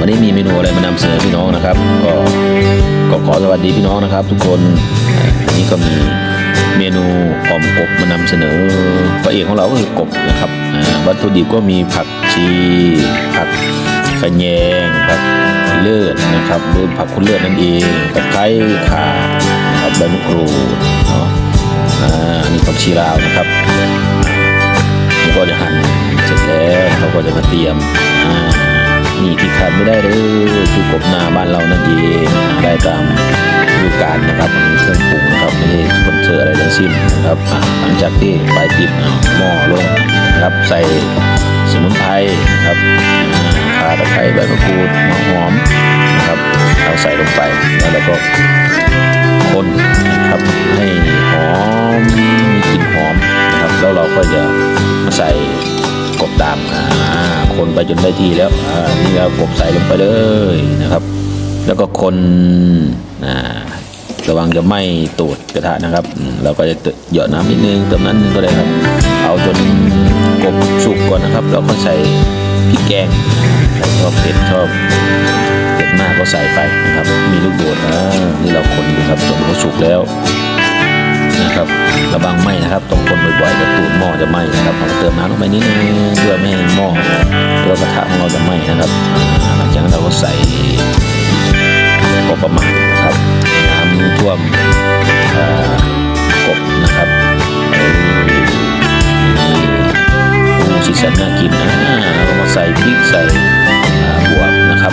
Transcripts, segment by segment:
วันนี้มีเมนูอะไรมานำเสนอพี่น้องนะครับ ก็ก็ขอสวัสดีพี่น้องนะครับ ทุกคนวันนี้ก็มีเมนูอ่อมกบมานำเสนอพระเอกของเราก็คือกบนะครับวัตถุดิบก็มีผักชี ผักขะแยงผักเลือดนะครับหรือผักคุณเลือดนั่นเองตะไคร้ข่านะครับใบมะกรูดเนาะอันนี้ผักชีลาวนะครับผมก็จะหั่นเสร็จแล้วเขาก็จะมาเตรียมอ่า ขาดไม่ได้เลยคือกบนาบ้านเรานั่นเองได้ตามฤดูกาลนะครับมีเครื่องปรุงนะครับไม่ใช่สปอนเซอร์อะไรทั้งสิ้นนะครับหลังจากที่ไฟติดเอาหม้อลงนะครับใส่สมุนไพรนะครับอ่าข่าตะไคร้ใบมะกรูดหัวหอมนะครับเอาใส่ลงไปแล้วเราก็คนนะครับให้หอมมีกลิ่นหอมนะครับแล้วเราก็จะมาใส่กบดำอ่า คนไปจนได้ที่แล้วอ่านี่เรากบใส่ลงไปเลยนะครับ แล้วก็คนอ่าระวังจะไหม้ตูดกระทะนะครับ เราก็จะเหยาะน้ำนิดนึงเติมน้ำนิดนึงก็ได้ครับ เอาจนกบสุกก่อนนะครับ แล้วก็ใส่พริกแกงใครชอบเผ็ดชอบเผ็ดมากก็ใส่ไปนะครับ มีลูกโดดอ่านี่เราคนดูครับจนเขาสุกแล้ว นะครับระวังไหมนะครับต้องคนบ่อยๆจะตูดหม้อจะไหมนะครับเราเติมน้ำลงไปนิดนึงเพื่อไม่ให้หม้อหรือว่ากระทะของเราจะไหมนะครับอ่าหลังจากนั้นเราก็ใส่พอประมาณนะครับน้ำท่วมกบนะครับโอ้สีสันน่ากินนะเรามาใส่พริกใส่บวบนะครับ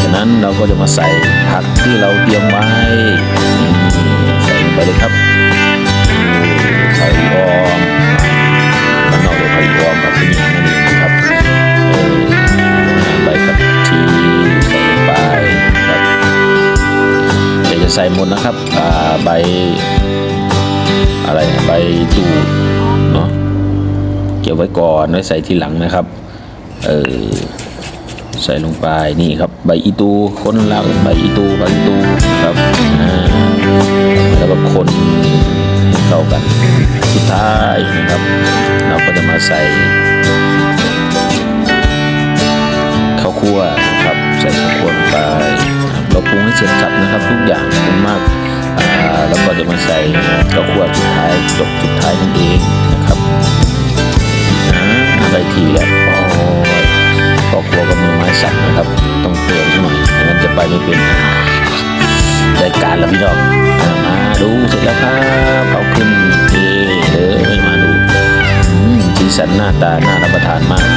จากนั้นเราก็จะมาใส่ผักที่เราเตรียมไว้ใส่ลงไปเลยครับ ใส่หมดนะครับใบอะไรใบตูเนาะเก็บไว้ก่อนไว้ใส่ทีหลังนะครับเออใส่ลงไปนี่ครับใบอีตูคนเราวใบอีตูใบอีตูครับแล้วก็คนให้เข้ากันสุดท้ายนะครับ เราก็จะมาใส่ข้าวคั่วนะครับ ใส่ข้าวคั่วลงไปเราปรุงให้เสร็จสับนะครับทุกอย่าง จะมาใส่ข้าวคั่วสุดท้ายจบสุดท้ายนั่นเองนะครับอ่าได้ทีแล้วโอ้ยข้าวคั่วกับมือไม้สั่นนะครับ ต้องเตือนหน่อยไม่งั้นจะไปไม่เป็นได้การล้วพี่น้องมาดูเสร็จแล้วครับเอาขึ้นเทเลยมาดูสีสันหน้าตาน่ารับประทานมาก